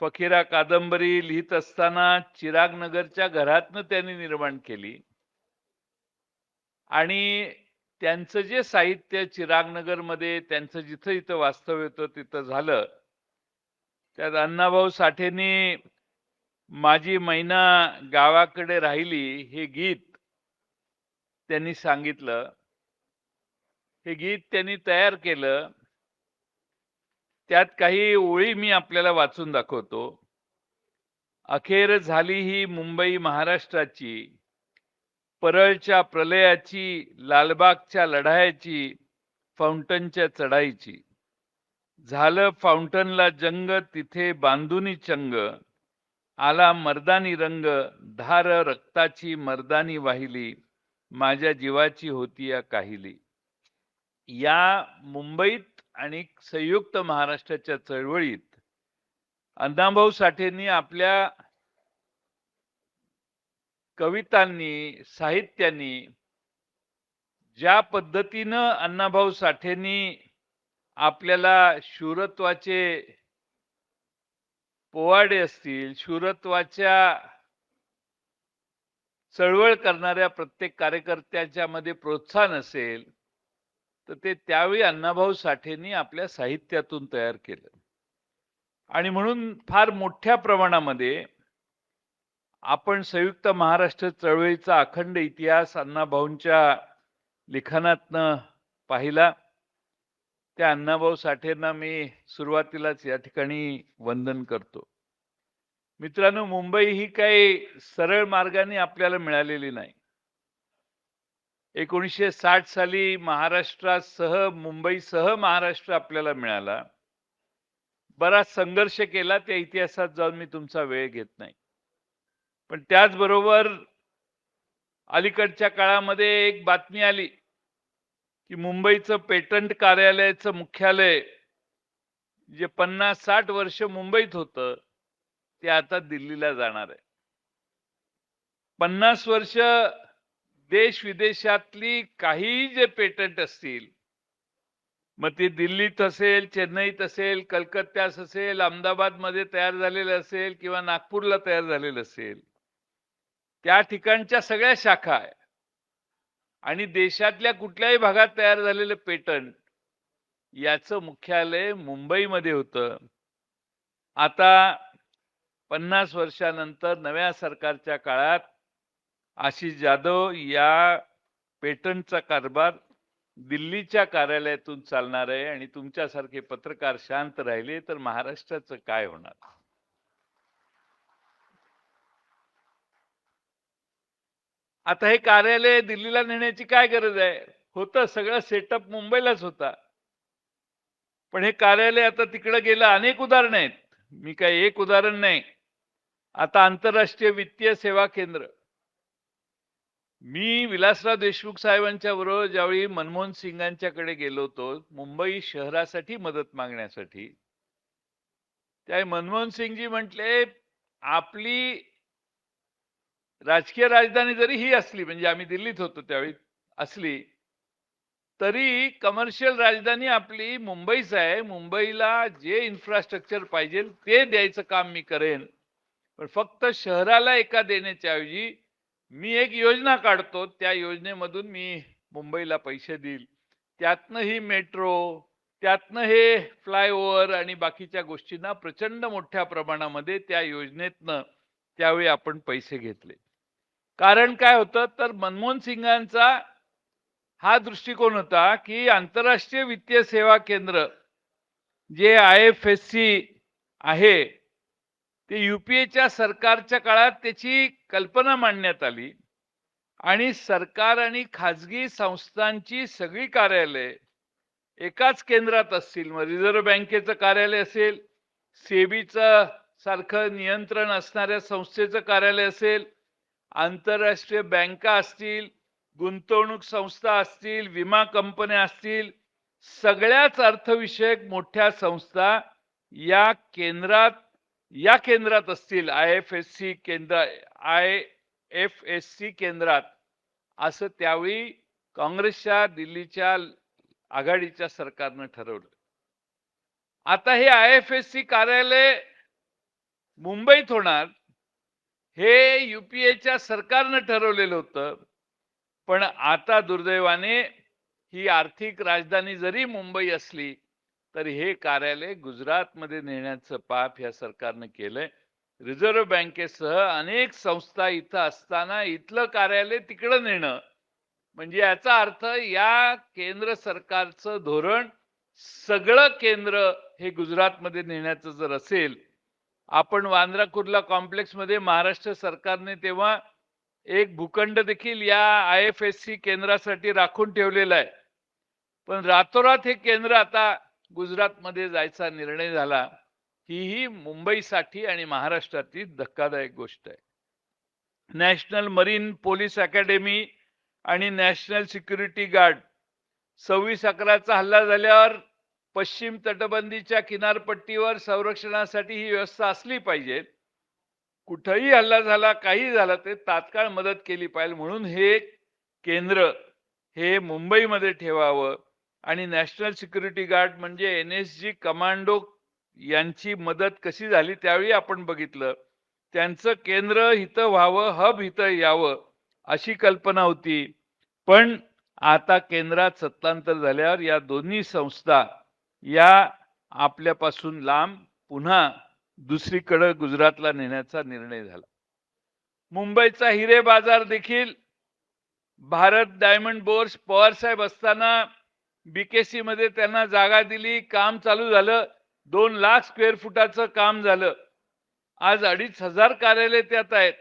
फकीरा कादंबरी लिहित असताना चिराग नगरच्या घरातनं त्यांनी निर्माण केली. आणि त्यांचं जे साहित्य चिरागनगरमध्ये त्यांचं जिथं इथं वास्तव्य होतं तिथं झालं. त्यात अण्णाभाऊ साठेंनी माझी मैना गावाकडे राहिली हे गीत त्यांनी सांगितलं. हे गीत त्यांनी तयार केलं. त्यात काही ओळी मी आपल्याला वाचून दाखवतो. अखेर झाली ही मुंबई महाराष्ट्राची. परळच्या प्रलयाची लालबागच्या लढायाची फाउंटनच्या चढाईची. झालं फाउंटनला जंग तिथे बांधुनी चंग. आला मर्दानी रंग धार रक्ताची मर्दानी वाहिली. माझ्या जीवाची होती या काहिली. या मुंबईत आणि संयुक्त महाराष्ट्राच्या चळवळीत अण्णाभाऊ साठेंनी आपल्या कवितांनी साहित्यांनी ज्या पद्धतीनं अण्णाभाऊ साठेंनी आपल्याला शूरत्वाचे पोवाडे असतील शूरत्वाच्या चळवळ करणाऱ्या प्रत्येक कार्यकर्त्याच्या मध्ये प्रोत्साहन असेल तर ते त्यावेळी अण्णाभाऊ साठेंनी आपल्या साहित्यातून तयार केलं. आणि म्हणून फार मोठ्या प्रमाणामध्ये आपण संयुक्त महाराष्ट्र चळवळीचा अखंड इतिहास अण्णाभाऊंच्या लिखाणातनं पाहिला. त्या अण्णाभाऊ साठेंना मी सुरुवातीलाच या ठिकाणी वंदन करतो. मित्रांनो मुंबई ही काही सरळ मार्गाने आपल्याला मिळालेली नाही. एकोणीसशे साठ साली महाराष्ट्रासह मुंबईसह महाराष्ट्र आपल्याला मिळाला. बराच संघर्ष केला त्या इतिहासात जाऊन मी तुमचा वेळ घेत नाही. पण त्याचबरोबर अलीकडच्या काळामध्ये एक बातमी आली की मुंबईचं पेटंट कार्यालयाचं मुख्यालय जे पन्नास साठ वर्ष मुंबईत होतं ते आता दिल्लीला जाणार आहे. पन्नास वर्ष देश विदेशातली काही जे पेटंट असतील मग ती दिल्लीत असेल चेन्नईत असेल कलकत्त्यास असेल अहमदाबादमध्ये तयार झालेलं असेल किंवा नागपूरला तयार झालेलं असेल त्या ठिकाणच्या सगळ्या शाखा आहे आणि देशातल्या कुठल्याही भागात तयार झालेलं पेटंट याचं मुख्यालय मुंबईमध्ये होतं. आता पन्नास वर्षानंतर नव्या सरकारच्या काळात आशिष जाधव या पेटंटचा कारभार दिल्लीच्या कार्यालयातून चालणार आहे आणि तुमच्यासारखे पत्रकार शांत राहिले तर महाराष्ट्राचं काय होणार? आता हे कार्यालय दिल्लीला नेण्याची काय गरज आहे? होतं सगळं सेटअप मुंबईलाच होता. पण हे कार्यालय आता तिकडे गेलं अनेक उदाहरण आहेत. मी काही एक उदाहरण नाही. आता आंतरराष्ट्रीय वित्तीय सेवा केंद्र. मी विलासराव देशमुख साहेबांच्या बरोबर ज्यावेळी मनमोहन सिंगांच्याकडे गेलो होतो मुंबई शहरासाठी मदत मागण्यासाठी त्या मनमोहन सिंगजी म्हटले आपली राजकीय राजधानी जरी ही असली म्हणजे आम्ही दिल्लीत होतो त्यावेळी असली तरी कमर्शियल राजधानी आपली मुंबईच आहे. मुंबईला जे इन्फ्रास्ट्रक्चर पाहिजे ते द्यायचं काम मी करेन. पण फक्त शहराला एका देण्याच्या ऐवजी मी एक योजना काढतो त्या योजनेमधून मी मुंबईला पैसे देईल. त्यातनं ही मेट्रो त्यातनं हे फ्लायओव्हर आणि बाकीच्या गोष्टींना प्रचंड मोठ्या प्रमाणामध्ये त्या योजनेतनं त्यावेळी आपण पैसे घेतले. कारण काय होतं तर मनमोहन सिंगांचा हा दृष्टिकोन होता की आंतरराष्ट्रीय वित्तीय सेवा केंद्र जे आय एफ एस सी आहे ते युपीएच्या सरकारच्या काळात त्याची कल्पना मांडण्यात आली. आणि सरकार आणि खाजगी संस्थांची सगळी कार्यालय एकाच केंद्रात असतील. मग रिझर्व्ह बँकेचं कार्यालय असेल सेबीचं सारखं नियंत्रण असणाऱ्या संस्थेचं कार्यालय असेल आंतरराष्ट्रीय बँका असतील गुंतवणूक संस्था असतील विमा कंपन्या असतील सगळ्याच अर्थविषयक मोठ्या संस्था या केंद्रात या केंद्रात असतील आय एफ एस सी केंद्र आय एफ एस सी केंद्रात असं त्यावेळी काँग्रेसच्या दिल्लीच्या आघाडीच्या सरकारनं ठरवलं. आता हे आय एफ एस सी कार्यालय मुंबईत होणार हे युपीएच्या सरकारनं ठरवलेलं होतं पण आता दुर्दैवाने ही आर्थिक राजधानी जरी मुंबई असली तर हे कार्यालय गुजरातमध्ये नेण्याचं पाप ह्या सरकारनं केलंय. रिझर्व्ह बँकेसह अनेक संस्था इथं असताना इथलं कार्यालय तिकडं नेणं. म्हणजे याचा अर्थ या केंद्र सरकारचं धोरण सगळं केंद्र हे गुजरातमध्ये नेण्याचं जर असेल आपण वांद्रा कुर्ला कॉम्प्लेक्समध्ये महाराष्ट्र सरकारने तेव्हा एक भूखंड देखील या आय एफ एस सी केंद्रासाठी राखून ठेवलेला आहे. पण रातोरात हे केंद्र आता गुजरातमध्ये जायचा निर्णय झाला ही ही मुंबईसाठी आणि महाराष्ट्रातील धक्कादायक गोष्ट आहे. नॅशनल मरीन पोलीस अकॅडमी आणि नॅशनल सिक्युरिटी गार्ड सव्वीस अकराचा हल्ला झाल्यावर पश्चिम तटबंदीच्या किनारपट्टीवर संरक्षणासाठी ही व्यवस्था असली पाहिजे. कुठंही हल्ला झाला काही झाला ते तात्काळ मदत केली पाहिजे म्हणून हे केंद्र हे मुंबईमध्ये ठेवावं. आणि नॅशनल सिक्युरिटी गार्ड म्हणजे एन एस जी कमांडो यांची मदत कशी झाली त्यावेळी आपण बघितलं. त्यांचं केंद्र हिथं व्हावं हब हिथं यावं अशी कल्पना होती. पण आता केंद्रात सत्तांतर झाल्यावर या दोन्ही संस्था या आपल्यापासून लांब पुन्हा दुसरीकडे गुजरातला नेण्याचा निर्णय झाला. मुंबईचा हिरे बाजार देखील भारत डायमंड बोर्स पवार साहेब असताना बीकेसी मध्ये त्यांना जागा दिली काम चालू झालं दोन लाख स्क्वेअर फुटाचं काम झालं. आज अडीच हजार कार्यालय त्यात आहेत.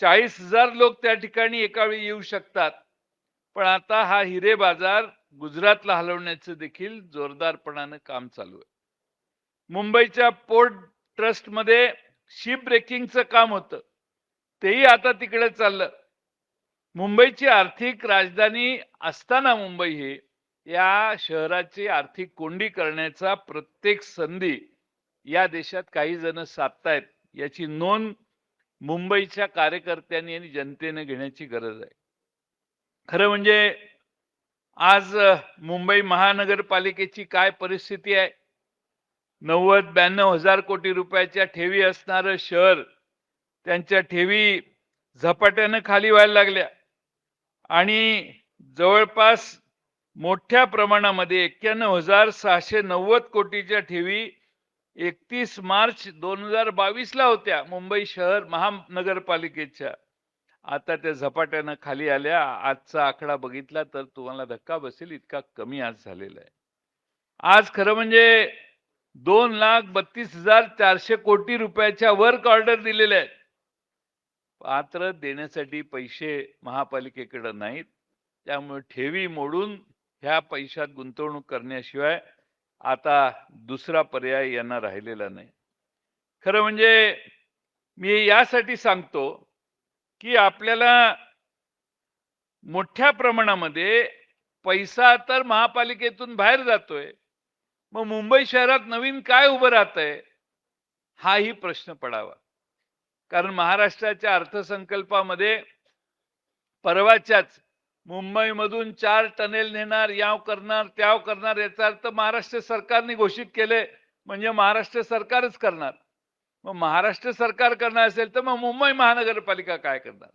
चाळीस हजार लोक त्या ठिकाणी एका वेळी येऊ शकतात. पण आता हा हिरे बाजार गुजरातला हलवण्याचं देखील जोरदारपणानं काम चालू आहे. मुंबईच्या पोर्ट ट्रस्टमध्ये शिप ब्रेकिंगचं काम होतं. तेही आता तिकडे चाललं. मुंबईची आर्थिक राजधानी असताना मुंबई ही या शहराची आर्थिक कोंडी करण्याचा प्रत्येक संधी या देशात काही जण साधतायत याची नोंद मुंबईच्या कार्यकर्त्यांनी आणि जनतेने घेण्याची गरज आहे. खरं म्हणजे आज मुंबई महानगरपालिकेची काय परिस्थिती आहे? नव्वद ब्याण्णव हजार कोटी रुपयाच्या ठेवी असणारं शहर त्यांच्या ठेवी झपाट्यानं खाली व्हायला लागल्या. आणि जवळपास मोठ्या प्रमाणामध्ये एक्क्याण्णव हजार सहाशे नव्वद कोटीच्या ठेवी एकतीस मार्च दोन हजार बावीस ला होत्या मुंबई शहर महानगरपालिकेच्या. आता त्या झपाट्यानं खाली आल्या आजचा आकडा बघितला तर तुम्हाला धक्का बसेल इतका कमी आज झालेला आहे. आज खरं म्हणजे दोन लाख बत्तीस हजार चारशे कोटी रुपयाच्या वर्क ऑर्डर दिलेल्या आहेत. पात्र देण्यासाठी पैसे महापालिकेकडे नाहीत त्यामुळे ठेवी मोडून ह्या पैशात गुंतवणूक करण्याशिवाय आता दुसरा पर्याय यांना राहिलेला नाही. खरं म्हणजे मी यासाठी सांगतो की आपल्याला मोठ्या प्रमाणामध्ये पैसा तर महापालिकेतून बाहेर जातोय. मग मुंबई शहरात नवीन काय उभं राहतंय? हाही प्रश्न पडावा. कारण महाराष्ट्राच्या अर्थसंकल्पामध्ये परवाच्याच मुंबईमधून चार टनेल नेणार याव करणार त्याव करणार याचा अर्थ महाराष्ट्र सरकारने घोषित केले म्हणजे महाराष्ट्र सरकारच करणार. मग महाराष्ट्र सरकार करणार असेल तर मग मुंबई महानगरपालिका काय करणार?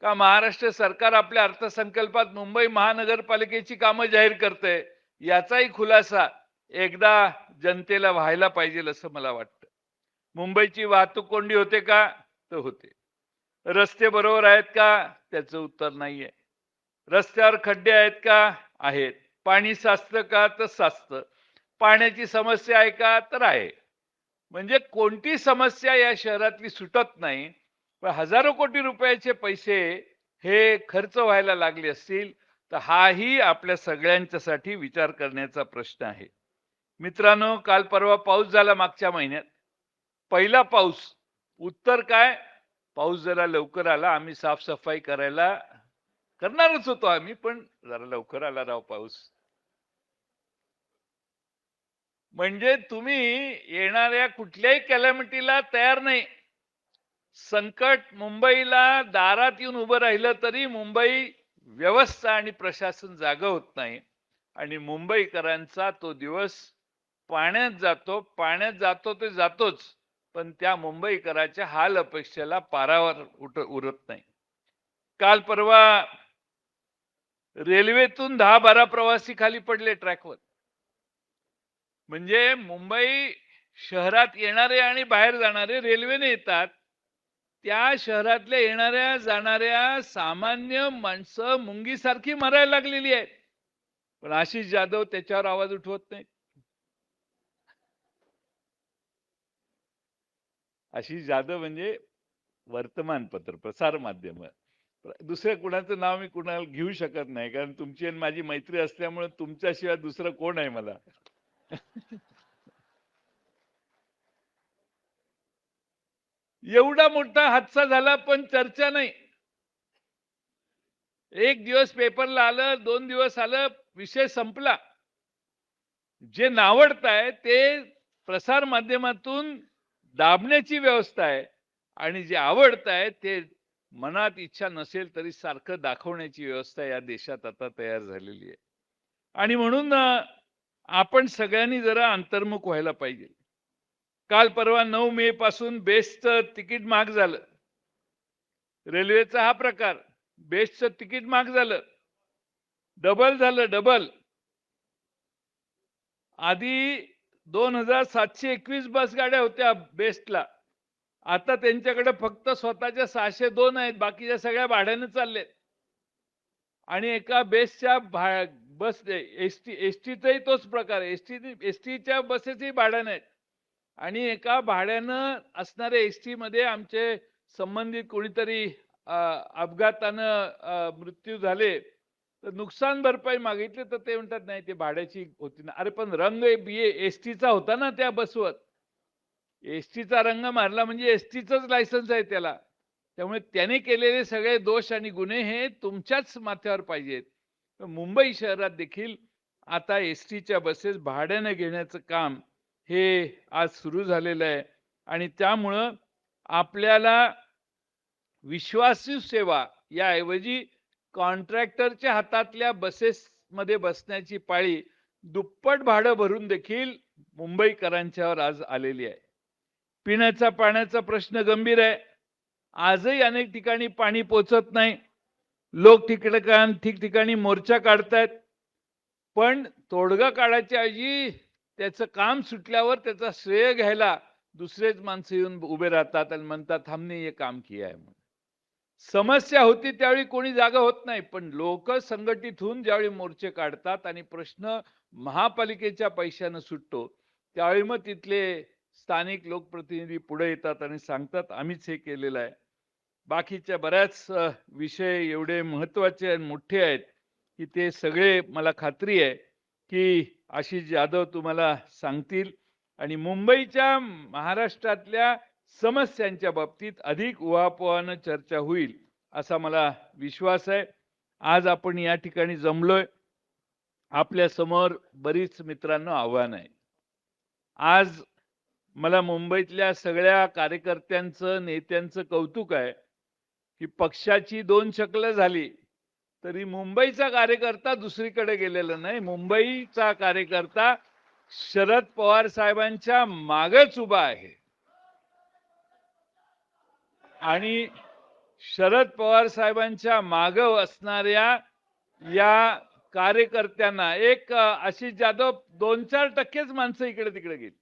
का महाराष्ट्र सरकार आपल्या अर्थसंकल्पात मुंबई महानगरपालिकेची कामं जाहीर करते याचाही खुलासा एकदा जनतेला व्हायला पाहिजे असं मला वाटतं. मुंबईची वाहतूक कोंडी होते का? तर होते. रस्ते बरोबर आहेत का? त्याचं उत्तर नाहीये. रस्त्यावर खड्डे आहेत का? आहेत. पाणी साचतं का? तर साचतं. पाण्याची समस्या आहे का? तर आहे. म्हणजे कोणती समस्या या शहरातली सुटत नाही पण हजारो कोटी रुपयाचे पैसे हे खर्च व्हायला लागले असतील तर हाही आपल्या सगळ्यांच्यासाठी विचार करण्याचा प्रश्न आहे. मित्रांनो काल परवा पाऊस झाला मागच्या महिन्यात. पहिला पाऊस. उत्तर काय? पाऊस जरा लवकर आला. आम्ही साफसफाई करायला करणारच होतो आम्ही पण जरा लवकर आला राव पाऊस. म्हणजे तुम्ही येणाऱ्या कुठल्याही कॅलॅमिटीला तयार नाही. संकट मुंबईला दारात येऊन उभं राहिलं तरी मुंबई व्यवस्था आणि प्रशासन जाग होत नाही. आणि मुंबईकरांचा तो दिवस पाण्यात जातो पाण्यात जातो ते जातोच पण त्या मुंबईकराच्या हाल अपेक्षेला पारावर उठ उरत नाही. काल परवा रेल्वेतून दहा बारा प्रवासी खाली पडले ट्रॅकवर. म्हणजे मुंबई शहरात येणारे आणि बाहेर जाणारे रेल्वेने येतात त्या शहरातल्या येणाऱ्या जाणाऱ्या सामान्य माणसं मुंगीसारखी मरायला लागलेली आहेत. पण आशिष जाधव त्याच्यावर आवाज उठवत नाही आशिष जाधव म्हणजे वर्तमानपत्र प्रसार माध्यम दुसऱ्या कुणाचं नाव मी कुणाला घेऊ शकत नाही कारण तुमची आणि माझी मैत्री असल्यामुळे तुमच्याशिवाय दुसरं कोण आहे मला? एवढा मोठा हादसा झाला पण चर्चा नाही. एक दिवस पेपरला आलं दोन दिवस आलं विषय संपला. जे नावडताय ते प्रसार माध्यमातून दाबण्याची व्यवस्था आहे. आणि जे आवडत आहे ते मनात इच्छा नसेल तरी सारखं दाखवण्याची व्यवस्था या देशात आता तयार झालेली आहे. आणि म्हणून आपण सगळ्यांनी जरा अंतर्मुख व्हायला पाहिजे. काल परवा नऊ मे पासून बेस्टचं तिकीट महाग झालं. रेल्वेचा हा प्रकार बेस्टचं तिकीट महाग झालं. डबल झालं डबल. आधी दोन हजार सातशे एकवीस बस गाड्या होत्या बेस्टला. आता त्यांच्याकडे फक्त स्वतःच्या सहाशे दोन आहेत बाकीच्या सगळ्या भाड्याने चालल्यात आणि एका बेसच्या भा बस एस टी एस टीचाही तोच प्रकार एस टी एस टीच्या बसेसही भाड्याने आहेत. आणि एका भाड्यानं असणाऱ्या एसटी मध्ये आमचे संबंधित कोणीतरी अपघातानं मृत्यू झाले तर नुकसान भरपाई मागितली तर ते म्हणतात नाही ते भाड्याची होती ना. अरे पण रंग बी एस टीचा होता ना त्या बसवर. एस टीचा रंग मारला म्हणजे एस टीच लायसन्स आहे त्याला. त्यामुळे त्याने केलेले सगळे दोष आणि गुन्हे हे तुमच्याच माथ्यावर पाहिजेत. मुंबई शहरात देखील आता एस टीच्या बसेस भाड्याने घेण्याचं काम हे आज सुरू झालेलं आहे. आणि त्यामुळं आपल्याला विश्वासू सेवा याऐवजी कॉन्ट्रॅक्टरच्या हातातल्या बसेसमध्ये बसण्याची पाळी दुप्पट भाडं भरून देखील मुंबईकरांच्यावर आज आलेली आहे. पिण्याचा पाण्याचा प्रश्न गंभीर आहे. आजही अनेक ठिकाणी पाणी पोचत नाही. लोक ठिकठिकाण ठिकठिकाणी मोर्चा काढतायत. पण तोडगा काढायच्या ऐवजी त्याचं काम सुटल्यावर त्याचा श्रेय घ्यायला दुसरेच माणसं येऊन उभे राहतात आणि म्हणतात हमने हे काम किया आहे म्हणून. समस्या होती त्यावेळी कोणी जागा होत नाही पण लोक संघटित होऊन ज्यावेळी मोर्चे काढतात आणि प्रश्न महापालिकेच्या पैशानं सुटतो त्यावेळी मग तिथले स्थानिक लोकप्रतिनिधी पुढे येतात आणि सांगतात आम्हीच हे केलेलं आहे. बाकीच्या बऱ्याच विषय एवढे महत्त्वाचे आणि मोठे आहेत की ते सगळे मला खात्री आहे की आशिष जाधव तुम्हाला सांगतील आणि मुंबईच्या महाराष्ट्रातल्या समस्यांच्या बाबतीत अधिक उहापोहानं चर्चा होईल असा मला विश्वास आहे. आज आपण या ठिकाणी जमलोय. आपल्यासमोर बरीच मित्रांनो आव्हान आहे. आज मला मुंबईतल्या सगळ्या कार्यकर्त्यांचं नेत्यांचं कौतुक आहे की पक्षाची दोन शकलं झाली तरी मुंबईचा कार्यकर्ता दुसरीकडे गेलेला नाही. मुंबईचा कार्यकर्ता शरद पवार साहेबांच्या मागच उभा आहे. आणि शरद पवार साहेबांच्या माग असणाऱ्या या कार्यकर्त्यांना एक आशिष जाधव दोन चार टक्केच माणसं इकडे तिकडे गेली.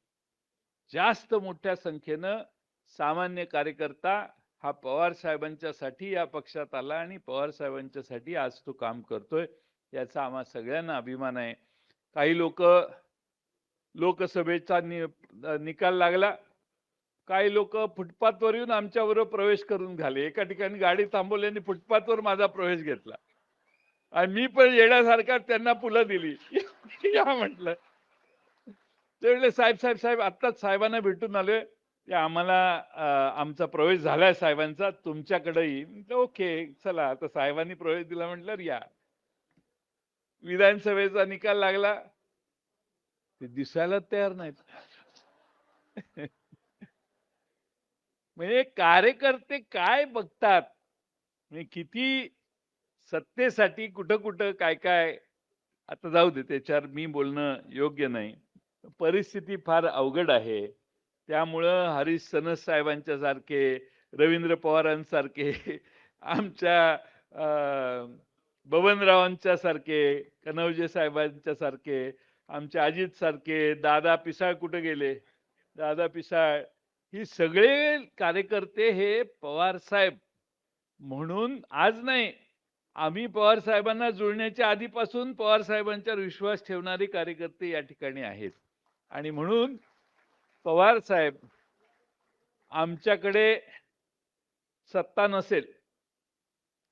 जास्त मोठ्या संख्येनं सामान्य कार्यकर्ता हा पवार साहेबांच्या साठी या पक्षात आला आणि पवार साहेबांच्या साठी आज तो काम करतोय याचा आम्हा सगळ्यांना अभिमान आहे. काही लोक लोकसभेचा निकाल लागला. काही लोक फुटपाथवर येऊन आमच्याबरोबर प्रवेश करून झाले. एका ठिकाणी गाडी थांबवल्याने फुटपाथवर माझा प्रवेश घेतला. आणि मी पण येण्यासारखा त्यांना फुलं दिली. या म्हटलं. ते साहेब साहेब साहेब आत्ताच साहेबांना भेटून आलोय. ते आम्हाला आमचा प्रवेश झालाय साहेबांचा. तुमच्याकडेही ओके चला. आता साहेबांनी प्रवेश दिला म्हटल्यावर या. विधानसभेचा निकाल लागला. ते दिसायला तयार नाहीत. म्हणजे कार्यकर्ते काय बघतात? म्हणजे किती सत्तेसाठी कुठं कुठं काय काय आता जाऊ दे. त्याच्यावर मी बोलणं योग्य नाही. परिस्थिती फार अवघड आहे. त्यामुळं हरीश सनस साहेबांच्या सारखे रवींद्र पवारांसारखे आमच्या अं, बबनरावांच्या सारखे कनवजे साहेबांच्या सारखे आमच्या अजित सारखे दादा पिसाळ कुठे गेले? दादा पिसाळ ही सगळे कार्यकर्ते हे पवार साहेब. म्हणून आज नाही आम्ही पवार साहेबांना जुळण्याच्या आधीपासून पवार साहेबांच्यावर विश्वास ठेवणारे कार्यकर्ते या ठिकाणी आहेत. आणि म्हणून पवार साहेब आमच्याकडे सत्ता नसेल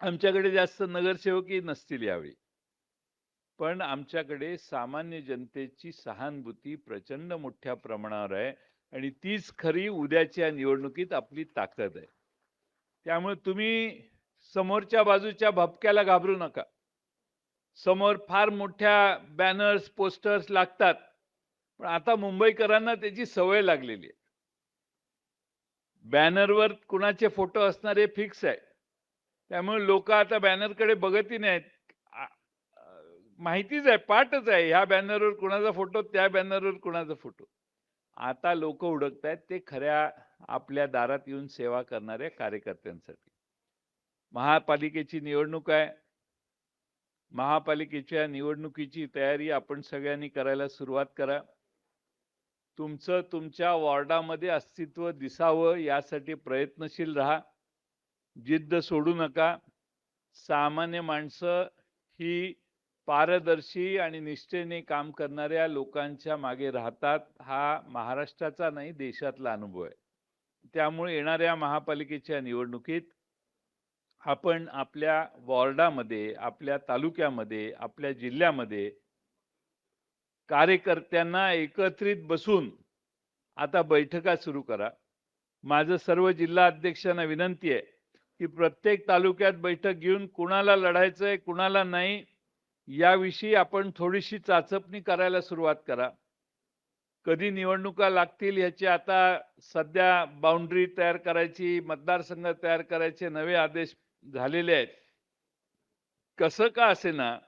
आमच्याकडे जास्त नगरसेवकही नसतील यावेळी. पण आमच्याकडे सामान्य जनतेची सहानुभूती प्रचंड मोठ्या प्रमाणावर आहे आणि तीच खरी उद्याच्या निवडणुकीत आपली ताकद आहे. त्यामुळे तुम्ही समोरच्या बाजूच्या भपक्याला घाबरू नका. समोर फार मोठ्या बॅनर्स पोस्टर्स लागतात. पण आता मुंबईकरांना त्याची सवय लागलेली आहे. बॅनरवर कुणाचे फोटो असणारे फिक्स आहे. त्यामुळे लोक आता बॅनरकडे बघतही नाहीत. माहितीच आहे पाठच आहे. ह्या बॅनरवर कुणाचा फोटो त्या बॅनरवर कुणाचा फोटो. आता लोक उडकत आहेत ते खऱ्या आपल्या दारात येऊन सेवा करणाऱ्या कार्यकर्त्यांसाठी. महापालिकेची निवडणूक आहे. महापालिकेच्या निवडणुकीची तयारी आपण सगळ्यांनी करायला सुरुवात करा. तुमचं तुमच्या वॉर्डामध्ये अस्तित्व दिसावं यासाठी प्रयत्नशील राहा. जिद्द सोडू नका. सामान्य माणसं ही पारदर्शी आणि निष्ठेने काम करणाऱ्या लोकांच्या मागे राहतात. हा महाराष्ट्राचा नाही देशातला अनुभव आहे. त्यामुळे येणाऱ्या महापालिकेच्या निवडणुकीत आपण आपल्या वॉर्डामध्ये आपल्या तालुक्यामध्ये आपल्या जिल्ह्यामध्ये कार्यकर्त्यांना एकत्रित बसून आता बैठका सुरू करा. माझं सर्व जिल्हा अध्यक्षांना विनंती आहे की प्रत्येक तालुक्यात बैठक घेऊन कुणाला लढायचंय कुणाला नाही याविषयी आपण थोडीशी चाचपणी करायला सुरुवात करा. कधी निवडणुका लागतील ह्याची आता सध्या बाउंड्री तयार करायची मतदारसंघ तयार करायचे नवे आदेश झालेले आहेत. कसं का असे ना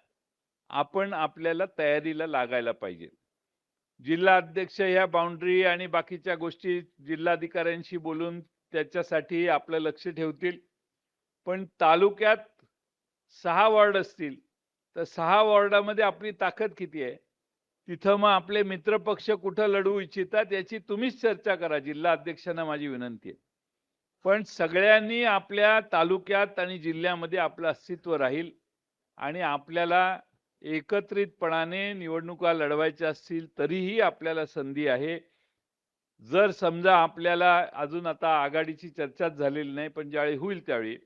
आपण आपल्याला तयारीला लागायला पाहिजे. जिल्हा अध्यक्ष ह्या बाउंड्री आणि बाकीच्या गोष्टी जिल्हाधिकाऱ्यांशी बोलून त्याच्यासाठी आपलं लक्ष ठेवतील. पण तालुक्यात सहा वॉर्ड असतील तर सहा वॉर्डामध्ये आपली ताकद किती आहे? तिथं मग आपले मित्रपक्ष कुठं लढवू इच्छितात याची तुम्हीच चर्चा करा. जिल्हा अध्यक्षांना माझी विनंती आहे. पण सगळ्यांनी आपल्या तालुक्यात आणि जिल्ह्यामध्ये आपलं अस्तित्व राहील आणि आपल्याला एकत्रितपणाने निवडणुका लढवायच्या असतील तरीही आपल्याला संधी आहे. जर समजा आपल्याला अजून आता आघाडीची चर्चाच झालेली नाही पण ज्यावेळी होईल त्यावेळी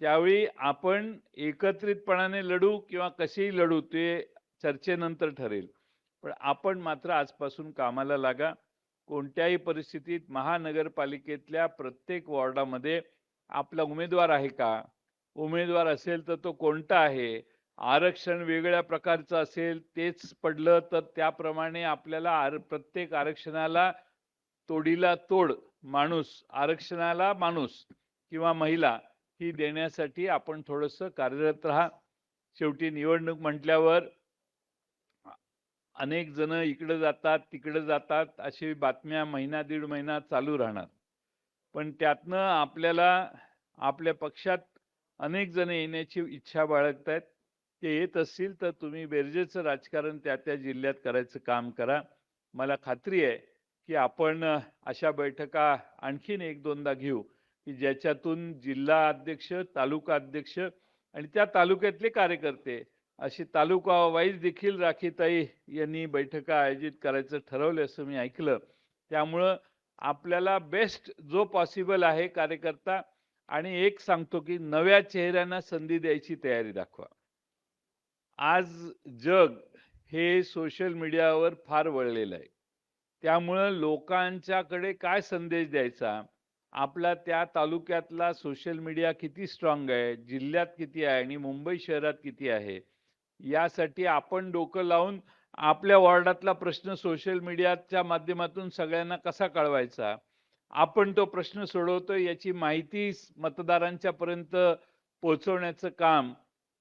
त्यावेळी आपण एकत्रितपणाने लढू किंवा कसेही लढू ते चर्चेनंतर ठरेल. पण आपण मात्र आजपासून कामाला लागा. कोणत्याही परिस्थितीत महानगरपालिकेतल्या प्रत्येक वॉर्डामध्ये आपला उमेदवार आहे का? उमेदवार असेल तर तो कोणता आहे? आरक्षण वेगळ्या प्रकारचं असेल तेच पडलं तर त्याप्रमाणे आपल्याला आर प्रत्येक आरक्षणाला तोडीला तोड माणूस आरक्षणाला माणूस किंवा महिला ही देण्यासाठी आपण थोडंसं कार्यरत राहा. शेवटी निवडणूक म्हटल्यावर अनेक जण इकडं जातात तिकडं जातात अशी बातम्या महिना दीड महिना चालू राहणार. पण त्यातनं आपल्याला आपल्या पक्षात अनेक जण येण्याची इच्छा बाळगतायत. ते येत असतील तर तुम्ही बेरजेचं राजकारण त्या त्या जिल्ह्यात करायचं काम करा. मला खात्री आहे की आपण अशा बैठका आणखीन एक दोनदा घेऊ की ज्याच्यातून जिल्हा अध्यक्ष तालुका अध्यक्ष आणि त्या तालुक्यातले कार्यकर्ते अशी तालुका वाईज देखील राखीताई यांनी बैठका आयोजित करायचं ठरवलं असं मी ऐकलं. त्यामुळं आपल्याला बेस्ट जो पॉसिबल आहे कार्यकर्ता आणि एक सांगतो की नव्या चेहऱ्यांना संधी द्यायची तयारी दाखवा. आज जग हे सोशल मीडियावर फार वळलेलं आहे. त्यामुळं लोकांच्याकडे काय संदेश द्यायचा? आपला त्या तालुक्यातला सोशल मीडिया किती स्ट्रॉंग आहे? जिल्ह्यात किती आहे? आणि मुंबई शहरात किती आहे? यासाठी आपण डोकं लावून आपल्या वॉर्डातला प्रश्न सोशल मीडियाच्या माध्यमातून सगळ्यांना कसा कळवायचा? आपण तो प्रश्न सोडवतो याची माहिती मतदारांच्या पर्यंत पोहोचवण्याचं काम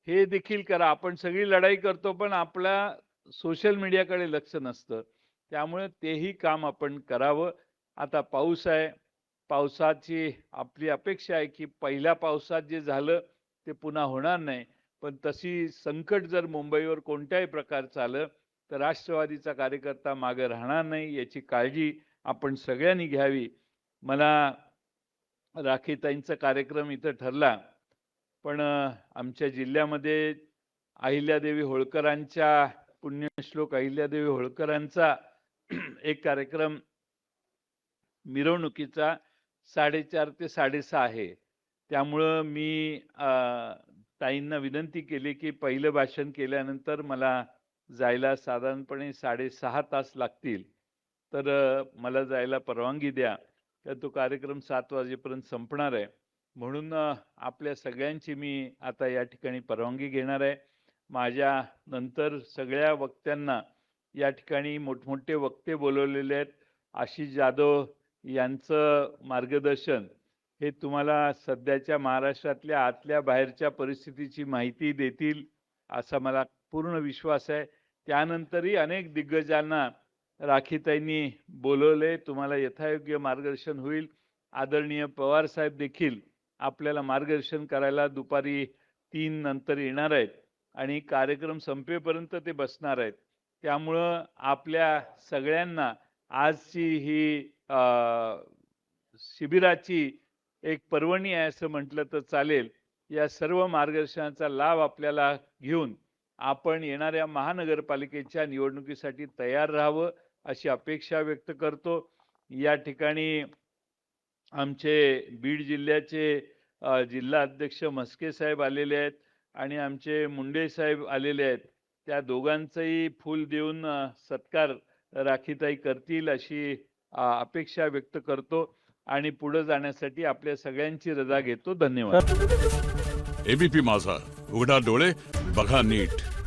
हे देखील करा. आपण सगळी लढाई करतो पण आपल्या सोशल मीडियाकडे लक्ष नसतं. त्यामुळे तेही काम आपण करावं. आता पाऊस आहे. पावसाची आपली अपेक्षा आहे की पहिल्या पावसात जे झालं ते पुन्हा होणार नाही. पण तशी संकट जर मुंबईवर कोणत्याही प्रकारचं आलं तर राष्ट्रवादीचा कार्यकर्ता मागे राहणार नाही. याची काळजी आपण सगळ्यांनी घ्यावी. मला राखीताईंचा कार्यक्रम इथं ठरला. पण आमच्या जिल्ह्यामध्ये अहिल्यादेवी होळकरांच्या पुण्यश्लोक अहिल्यादेवी होळकरांचा एक कार्यक्रम मिरवणुकीचा साडेचार ते साडेसहा आहे. त्यामुळं मी ताईंना विनंती केली की पहिलं भाषण केल्यानंतर मला जायला साधारणपणे साडेसहा तास लागतील. तर मला जायला परवानगी द्या. तर तो कार्यक्रम सात वाजेपर्यंत संपणार आहे. म्हणून आपल्या सगळ्यांची मी आता या ठिकाणी परवानगी घेणार आहे. माझ्या नंतर सगळ्या वक्त्यांना या ठिकाणी मोठमोठे वक्ते बोलवलेले आहेत. आशिष जाधव यांचं मार्गदर्शन हे तुम्हाला सध्याच्या महाराष्ट्रातल्या आतल्या बाहेरच्या परिस्थितीची माहिती देतील असा मला पूर्ण विश्वास आहे. त्यानंतरही अनेक दिग्गजांना राखीताईंनी बोलवले. तुम्हाला यथायोग्य मार्गदर्शन होईल. आदरणीय पवार साहेब देखील आपल्याला मार्गदर्शन करायला दुपारी तीन नंतर येणार आहेत आणि कार्यक्रम संपेपर्यंत ते बसणार आहेत. त्यामुळं आपल्या सगळ्यांना आजची ही शिबिराची एक पर्वणी आहे असं म्हटलं तर चालेल. या सर्व मार्गदर्शनाचा लाभ आपल्याला घेऊन आपण येणाऱ्या महानगरपालिकेच्या निवडणुकीसाठी तयार राहावं अशी अपेक्षा व्यक्त करतो. या ठिकाणी आमचे बीड जिल्ह्याचे जिल्हा अध्यक्ष म्हस्के साहेब आलेले आहेत आणि आमचे मुंडे साहेब आलेले आहेत. त्या दोघांचंही फूल देऊन सत्कार राखीताई करतील अशी अपेक्षा व्यक्त करतो आणि पुढे जाण्यासाठी आपल्या सगळ्यांची रजा घेतो. धन्यवाद. एबीपी माझा. उघडा डोळे बघा नीट.